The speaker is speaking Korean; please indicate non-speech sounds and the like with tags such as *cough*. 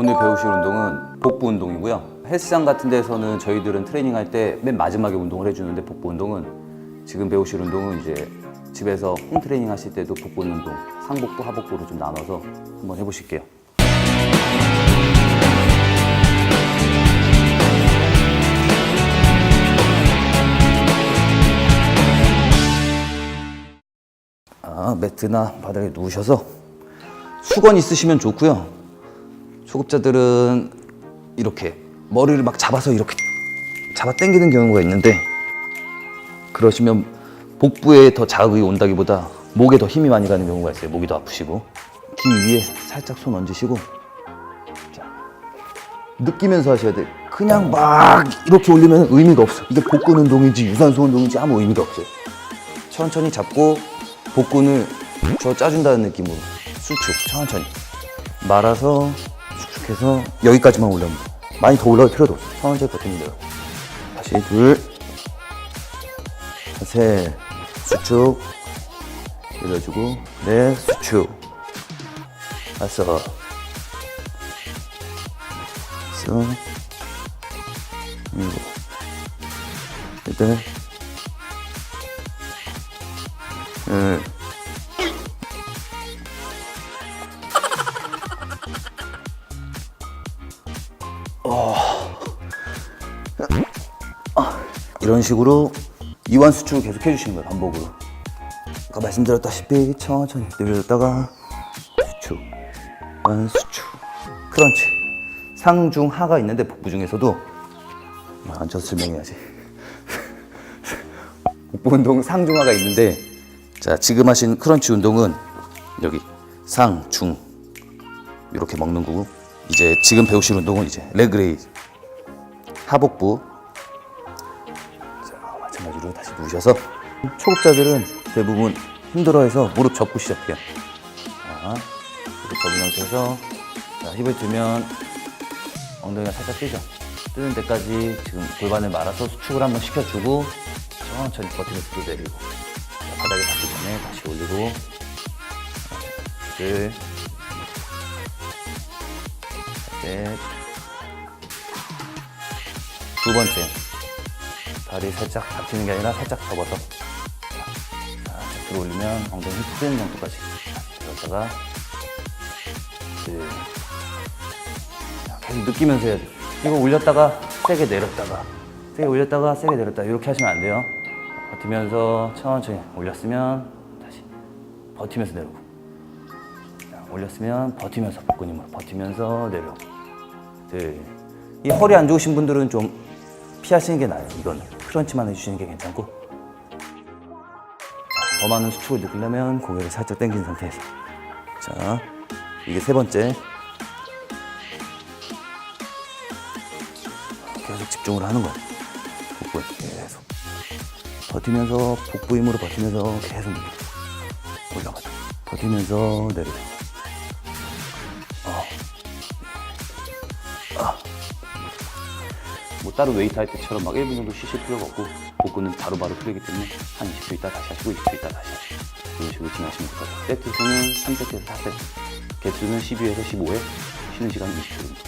오늘 배우실 운동은 복부 운동이고요. 헬스장 같은 데서는 저희들은 트레이닝 할 때 맨 마지막에 운동을 해주는데 복부 운동은 지금 배우실 운동은 이제 집에서 홈 트레이닝 하실 때도 복부 운동, 상복부, 하복부로 좀 나눠서 한번 해보실게요. 아, 매트나 바닥에 누우셔서 수건 있으시면 좋고요. 초급자들은 이렇게 머리를 막 잡아서 이렇게 잡아 당기는 경우가 있는데 그러시면 복부에 더 자극이 온다기보다 목에 더 힘이 많이 가는 경우가 있어요. 목이 더 아프시고 귀 위에 살짝 손 얹으시고 자, 느끼면서 하셔야 돼. 그냥 막 이렇게 올리면 의미가 없어. 이게 복근 운동인지 유산소 운동인지 아무 의미가 없어요. 천천히 잡고 복근을 저 짜준다는 느낌으로 수축 천천히 말아서 수축해서 여기까지만 올려면 돼. 많이 더 올라갈 필요도 없어 천천히 돼요. 다시 둘 셋 수축 올려주고 넷 수축. 다섯 여섯 일곱 여덟 응. 이런 식으로 이완 수축을 계속 해주시는 거예요 반복으로. 아까 말씀드렸다시피 천천히 늘렸다가 수축 완 수축 크런치. 상중 하가 있는데 복부 중에서도 아, 앉아서 설명해야지. *laughs* 복부 운동 상중하가 있는데 자 지금 하신 크런치 운동은 여기 상, 중 이렇게 먹는 거고 이제 지금 배우실 운동은 이제 레그레이즈 하복부. 자 마찬가지로 다시 누우셔서 초급자들은 대부분 힘들어해서 무릎 접고 시작해요. 자 무릎 접은 상태에서 자, 힙을 들면 엉덩이가 살짝 뜨죠. 뜨는 데까지 지금 골반을 말아서 수축을 한번 시켜주고 천천히 버티면서 또 내리고. 자, 바닥에 닿기 전에 다시 올리고. 둘 셋, 두 번째. 다리 살짝 잡히는 게 아니라 살짝 접어서. 자, 들어 올리면 엉덩이 힙 뜨는 정도까지. 자, 계속 느끼면서 해야 돼. 이거 올렸다가 세게 내렸다가 세게 올렸다가 세게 내렸다. 이렇게 하시면 안 돼요. 버티면서 천천히 올렸으면 다시 버티면서 내려오고. 자, 올렸으면 버티면서 복근 힘으로 버티면서 내려오고 둘. 이 허리 안 좋으신 분들은 좀 피하시는 게 나아요. 이거는 크런치만 해주시는 게 괜찮고. 자, 더 많은 수축을 느끼려면 고개를 살짝 당긴 상태에서. 자, 이게 세 번째. 계속 집중을 하는 거예요. 복부에 계속. 버티면서 복부 힘으로 버티면서 계속 내려. 올라가다. 버티면서 내려. 뭐 따로 웨이트 할 때처럼 막 1분 정도 쉬실 필요가 없고 복근은 바로바로 풀리기 때문에 한 20초 있다 다시 하시고 20초 있다 다시 하시고 그런 식으로 진행하시면 될 것 같아요 세트 수는 3세트에서 4세트 개수는 12에서 15회 쉬는 시간은 20초 정도